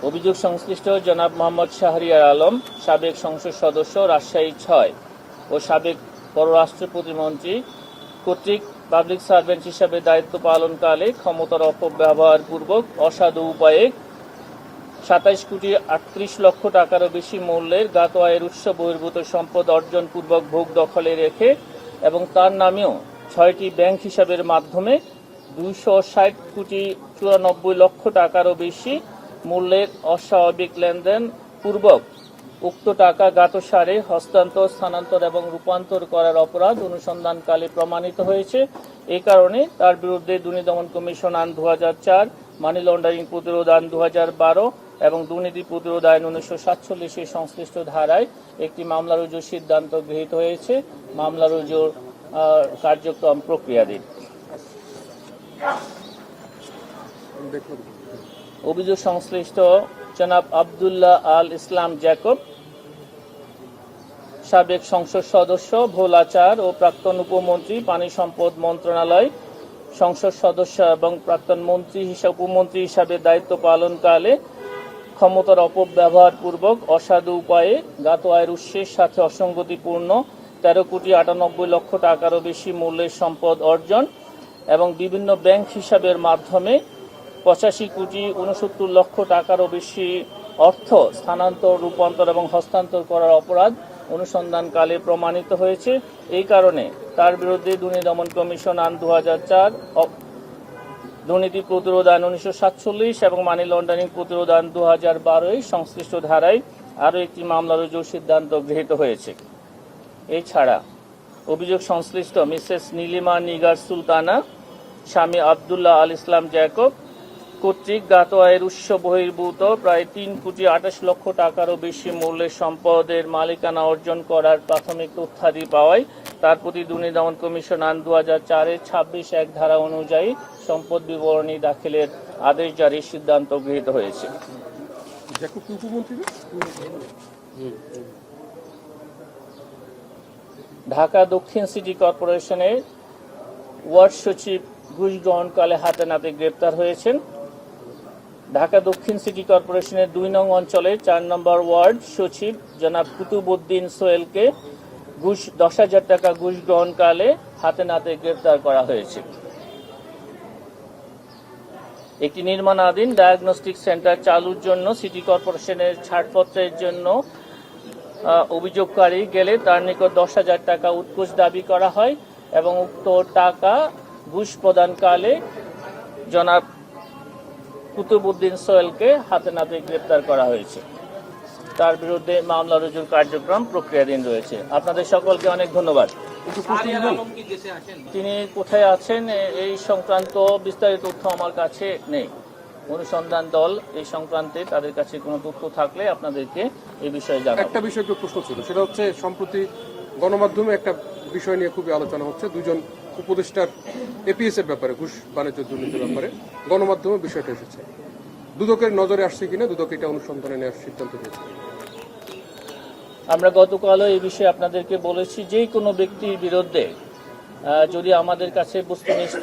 অভিযোগ সংশ্লিষ্ট জনাব মোহাম্মদ শাহরিয়ার আলম, সাবেক সংসদ সদস্য রাজশাহী ছয় ও সাবেক পররাষ্ট্র প্রতিমন্ত্রী কর্তৃক পাবলিক সার্ভেন্ট হিসাবে দায়িত্ব পালনকালে ক্ষমতার অপব্যবহার পূর্বক অসাধু উপায়ে সাতাইশ কোটি আটত্রিশ লক্ষ টাকারও বেশি মূল্যের গাত আয়ের উৎস বহির্ভূত সম্পদ অর্জন পূর্বক ভোগ দখলে রেখে এবং তার নামেও ছয়টি ব্যাংক হিসাবের মাধ্যমে দুইশো ষাট কোটি চুরানব্বই লক্ষ টাকারও বেশি মূল্যের অস্বাভাবিক লেনদেন পূর্বক উক্ত টাকা গাতসারে হস্তান্তর, স্থানান্তর এবং রূপান্তর করার অপরাধ অনুসন্ধানকালে প্রমাণিত হয়েছে। এই কারণে তার বিরুদ্ধে দুর্নীতি দমন কমিশন আইন দু চার, মানি লন্ডারিং প্রতিরোধ আইন দু বারো এবং দুর্নীতি প্রতিরোধ আইন উনিশশো সাতচল্লিশের সংশ্লিষ্ট ধারায় একটি মামলা রুজুর সিদ্ধান্ত গৃহীত হয়েছে। মামলা রুজুর কার্যক্রম প্রক্রিয়াধীন। অভিযোগ সংশ্লিষ্ট জনাব আবদুল্লাহ আল ইসলাম জ্যাকব, সাবেক সংসদ সদস্য ভোলাচার ও প্রাক্তন উপমন্ত্রী, পানি সম্পদ মন্ত্রণালয়, সংসদ সদস্য এবং প্রাক্তন মন্ত্রী হিসাবে উপমন্ত্রী হিসাবে দায়িত্ব পালনকালে ক্ষমতার অপব্যবহার পূর্বক অসাধু উপায়ে গাত আয়ের উৎসের সাথে অসঙ্গতিপূর্ণ তেরো কোটি আটানব্বই লক্ষ টাকারও বেশি মূল্যের সম্পদ অর্জন এবং বিভিন্ন ব্যাংক হিসাবের মাধ্যমে পঁচাশি কোটি উনসত্তর লক্ষ টাকারও বেশি অর্থ স্থানান্তর, রূপান্তর এবং হস্তান্তর করার অপরাধ অনুসন্ধানকালে প্রমাণিত হয়েছে। এই কারণে তার বিরুদ্ধে দুর্নীতি দমন কমিশন আইন দু চার দুর্নীতি প্রতিরোধ আইন উনিশশো সাতচল্লিশ এবং মানি লন্ডারিং প্রতিরোধ আইন দু হাজার বারোয় সংশ্লিষ্ট ধারায় আরও একটি মামলা রুজুর সিদ্ধান্ত গৃহীত হয়েছে। এছাড়া অভিযোগ সংশ্লিষ্ট মিসেস নীলিমা নিগার সুলতানা, স্বামী আবদুল্লাহ আল ইসলাম জ্যাকব কর্তৃক গাত আয়ের উৎস বহির্ভূত প্রায় তিন কোটি আঠাশ লক্ষ টাকারও বেশি মূল্যের সম্পদের মালিকানা অর্জন করার প্রাথমিক তথ্যাদি পাওয়ায় তার প্রতি দুর্নীতি দমন কমিশন আইন দু হাজার চারের ছাব্বিশ এক ধারা অনুযায়ী সম্পদ বিবরণী দাখিলের আদেশ জারির সিদ্ধান্ত গৃহীত হয়েছে? ঢাকা দক্ষিণ সিটি কর্পোরেশনের ওয়ার্ড সচিব ঘুষ গ্রহণকালে হাতে নাতে গ্রেপ্তার হয়েছেন ঢাকা দক্ষিণ সিটি কর্পোরেশনের দুই নং অঞ্চলে চার নম্বর ওয়ার্ড সচিব জনাব কুতুবুদ্দিন সোহেলকে ঘুষ দশ হাজার টাকা ঘুষ গ্রহণকালে হাতে নাতে গ্রেপ্তার করা হয়েছে। একটি নির্মাণাধীন ডায়াগনস্টিক সেন্টার চালুর জন্য সিটি কর্পোরেশনের ছাড়পত্রের জন্য অভিযোগকারী গেলে তার নিকট দশ হাজার টাকা উৎকোচ দাবি করা হয় এবং উক্ত টাকা ঘুষ প্রদানকালে জনাব কুতুবুদ্দিন সোহেলকে হাতে নাতে গ্রেপ্তার করা হয়েছে। তার বিরুদ্ধে মামলা রুজুর কার্যক্রম প্রক্রিয়াধীন রয়েছে। আপনাদের সকলকে অনেক ধন্যবাদ। তিনি কোথায় আছেন? এই সংক্রান্ত বিস্তারিত তথ্য আমার কাছে নেই। অনুসন্ধান দল এই সংক্রান্তে তাদের কাছে কোনো তথ্য থাকলে আপনাদেরকে এই বিষয়ে জানাব। একটা বিষয় একটু প্রশ্ন ছিল। সেটা হচ্ছে সম্প্রতি গণমাধ্যমে একটা বিষয় নিয়ে খুবই আলোচনা হচ্ছে। দুজন উপদেষ্টার এপিএস এর ব্যাপারে, ঘুষ বাণিজ্য দুর্নীতির ব্যাপারে গণমাধ্যমে বিষয়টা এসেছে। দুদকের নজরে আসছে কিনা, দুদক এটা অনুসন্ধানে নেওয়ার সিদ্ধান্ত নিয়েছে। আমরা গতকালও এই বিষয়ে আপনাদেরকে বলেছি, যে কোনো ব্যক্তির বিরুদ্ধে যদি আমাদের কাছে বস্তুনিষ্ঠ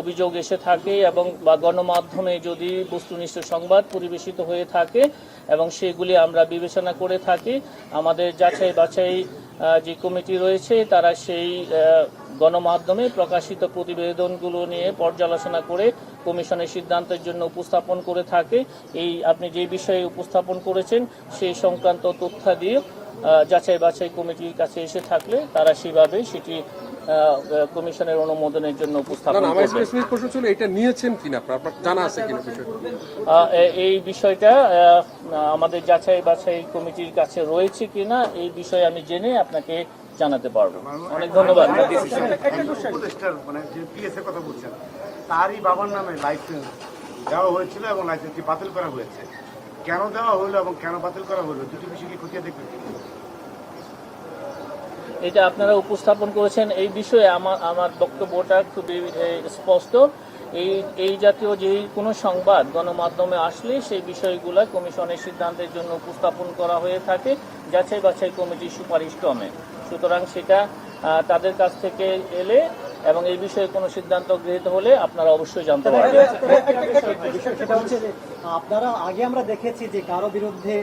অভিযোগ এসে থাকে এবং বা গণমাধ্যমে যদি বস্তুনিষ্ঠ সংবাদ পরিবেশিত হয়ে থাকে এবং সেগুলি আমরা বিবেচনা করে থাকি, আমাদের যাচাই বাছাই যে কমিটি রয়েছে, তারা সেই গণমাধ্যমে প্রকাশিত প্রতিবেদনগুলো নিয়ে পর্যালোচনা করে কমিশনের সিদ্ধান্তের জন্য উপস্থাপন করে থাকে। এই আপনি যে বিষয়ে উপস্থাপন করেছেন, সেই সংক্রান্ত তথ্যাদি যাচাই বাছাই কমিটির কাছে এসে থাকলে তারা সেভাবে সেটি কমিশনের অনুমোদনের জন্য উপস্থাপন আমার করবে। স্পেসিফিক প্রশ্ন ছিল এটা নিয়েছেন কিনা আপনার? জানা আছে কিনা এই বিষয়টা আমাদের যাচাই বাছাই কমিটির কাছে রয়েছে কিনা এই বিষয়ে আমি জেনে আপনাকে জানাতে পারব। অনেক ধন্যবাদ। মানে যে পিএস এর কথা বলছেন তারই বাবার নামে লাইসেন্স দেওয়া হয়েছিল এবং লাইসেন্সটি বাতিল করা হয়েছে। কেন দেওয়া হলো এবং কেন বাতিল করা হলো? দুটি বিষয় কি খতিয়ে দেখবেন। এটা আপনারা উপস্থাপন করেছেন। এই বিষয়ে আমার আমার বক্তব্যটা খুবই স্পষ্ট। এই এই জাতীয় যে কোনো সংবাদ গণমাধ্যমে আসলে সেই বিষয়গুলো কমিশনের সিদ্ধান্তের জন্য উপস্থাপন করা হয়ে থাকে যাচাই বাছাই কমিটির সুপারিশ ক্রমে। সুতরাং সেটা তাদের কাছ থেকে এলে এবং এই বিষয়ে কোনো সিদ্ধান্ত গৃহীত হলে আপনারা অবশ্যই জানতে পারবেন। একটা বিষয় সেটা হচ্ছে যে আপনারা আগে আমরা দেখেছি যে কারও বিরুদ্ধে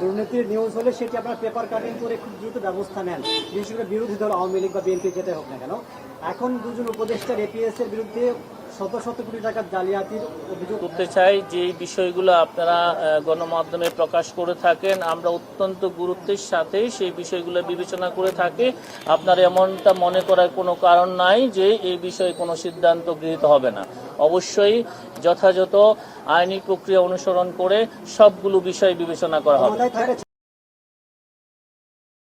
দুর্নীতির নিউজ হলে সেটি আপনারা পেপার কাটিং করে খুব দ্রুত ব্যবস্থা নেন। বিশেষ করে বিরোধী দল আওয়ামী লীগ বা বিএনপি যেতে হোক না কেন। এখন দুজন উপদেষ্টার এপিএস এর বিরুদ্ধে শত শত কোটি টাকার জালিয়াতির অভিযোগ করতে চাই যে বিষয়গুলো আপনারা গণমাধ্যমে প্রকাশ করে থাকেন। আমরা অত্যন্ত গুরুত্বের সাথে সেই বিষয়গুলো বিবেচনা করে থাকি। আপনার এমনটা মনে করার কোনো কারণ নাই যে এই বিষয়ে কোনো সিদ্ধান্ত গৃহীত হবে না। অবশ্যই যথাযথ আইনি প্রক্রিয়া অনুসরণ করে সবগুলো বিষয় বিবেচনা করা হবে।